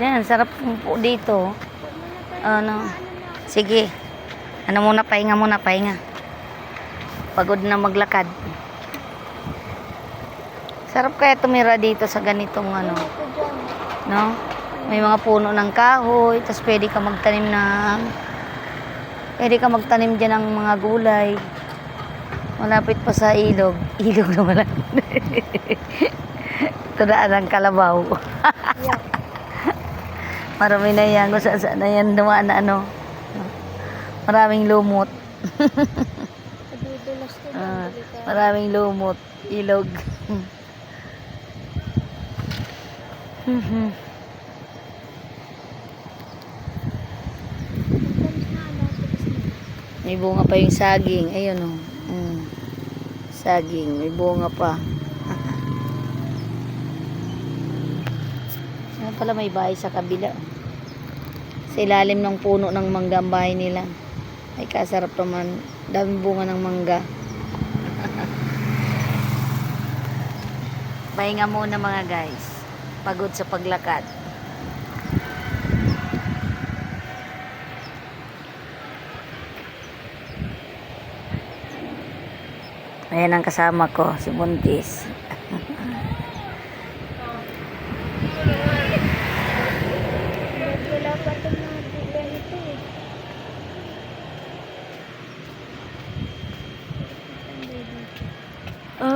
Yan, sarap po dito. Ano? Sige. Ano muna, pahinga muna, pahinga. Pagod na maglakad. Sarap kaya tumira dito sa ganitong ano, no? May mga puno ng kahoy, tapos pwede ka magtanim ng pwede ka magtanim dyan ng mga gulay. Malapit pa sa ilog. Ilog na malapit. Ito daan ng kalabaw. Yeah. Marami na yan. Kung saan saan na yan dumaan na ano. Maraming lumot. Delikado. maraming lumot. Ilog. Mhm. May bunga pa yung saging. Ayun o. Mm. Saging. May bunga pa. Ano pala may bahay sa kabila. Sa ilalim ng puno ng mangga ang bahay nila. Ay kasarap naman. Daming bunga ng mangga. Pahinga muna mga guys. Pagod sa paglakad. Ayan ang kasama ko, si Buntis.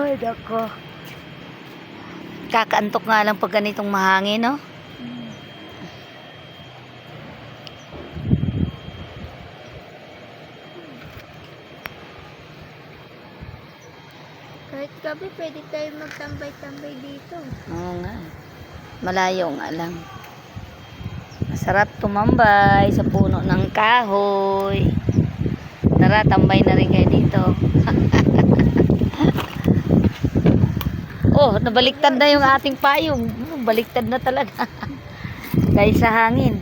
Ay, dako. Kakaantok nga lang pag ganitong mahangin, no? Mm. Kahit gabi, pwede tayo magtambay-tambay dito. Oo nga. Malayo nga lang. Masarap tumambay sa puno ng kahoy. Tara, tambay na rin kayo dito. oh, nabaliktad na yung ating payong. Hmm, Baliktad na talaga. Dahil sa hangin.